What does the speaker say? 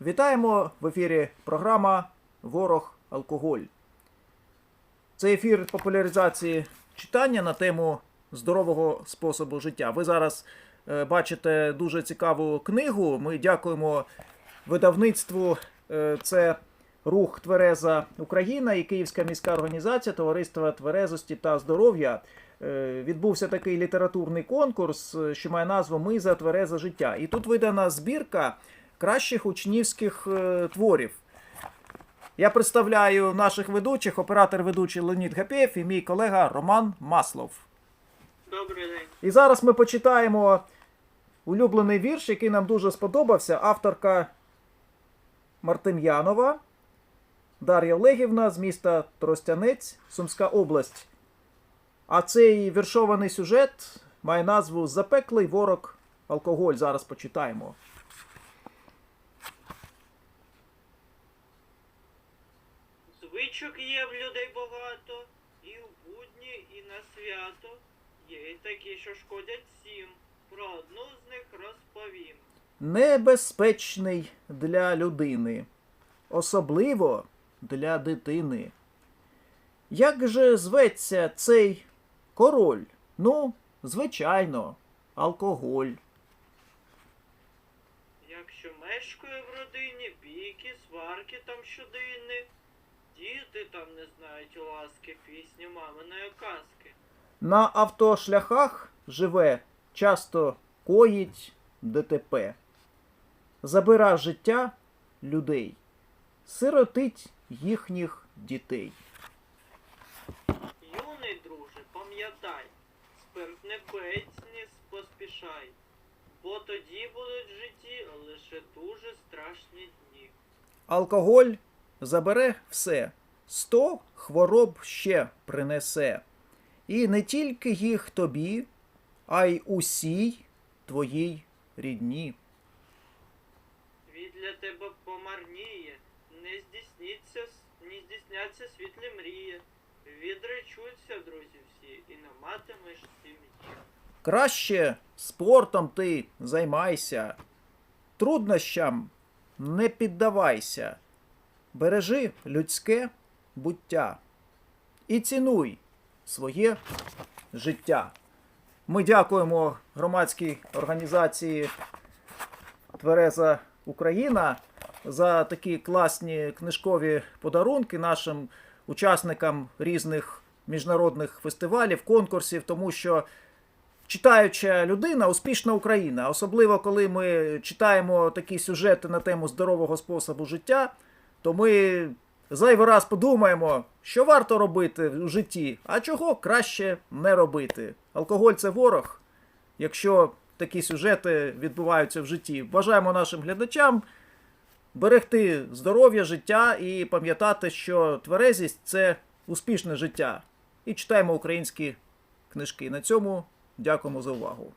Вітаємо в ефірі програма Ворог Алкоголь. Це ефір популяризації читання на тему здорового способу життя. Ви зараз е, бачите дуже цікаву книгу. Ми дякуємо видавництву. Е, це рух Твереза Україна і Київська міська організація Товариства Тверезості та здоров'я. Е, Відбувся такий літературний конкурс, що має назву Ми за тверезе життя. І тут видана збірка кращих учнівських е, творів. Я представляю наших ведучих, оператор ведучий Леонід Гапєєв і мій колега Роман Маслов. Добрий день. І зараз ми почитаємо улюблений вірш, який нам дуже сподобався. Авторка Мартем'янова Дар'я Олегівна з міста Тростянець, Сумська область. А цей віршований сюжет має назву Запеклий ворог алкоголь. Зараз почитаємо. Звичок є в людей багато, і в будні, і на свято. Є й такі, що шкодять всім. Про одну з них розповім. Небезпечний для людини, особливо для дитини. Як же зветься цей король? Ну, звичайно, алкоголь. Якщо мешкає в родині, бійки, сварки там щоденні, діти там не знають ласки, пісні маминої казки. На автошляхах живе, часто коїть ДТП. Забира життя людей, сиротить їхніх дітей. Юний друже, пам'ятай, спирт не пець, не поспішай, бо тоді будуть в житті лише дуже страшні дні. Алкоголь забере все, сто хвороб ще принесе. І не тільки їх тобі, а й усій твоїй рідні. Світ для тебе помарніє, не здійсніться, не здійсняться світлі мрії. Відречуться, друзі, всі, і не матимеш сім'ї. Краще спортом ти займайся, труднощам не піддавайся, бережи людське буття і цінуй своє життя. Ми дякуємо громадській організації Твереза Україна за такі класні книжкові подарунки нашим учасникам різних міжнародних фестивалів, конкурсів, тому що читаюча людина успішна Україна. Особливо коли ми читаємо такі сюжети на тему здорового способу життя, то ми зайвий раз подумаємо, що варто робити в житті, а чого краще не робити. Алкоголь це ворог. Якщо такі сюжети відбуваються в житті, бажаємо нашим глядачам берегти здоров'я, життя і пам'ятати, що тверезість це успішне життя. І читаємо українські книжки. На цьому дякуємо за увагу.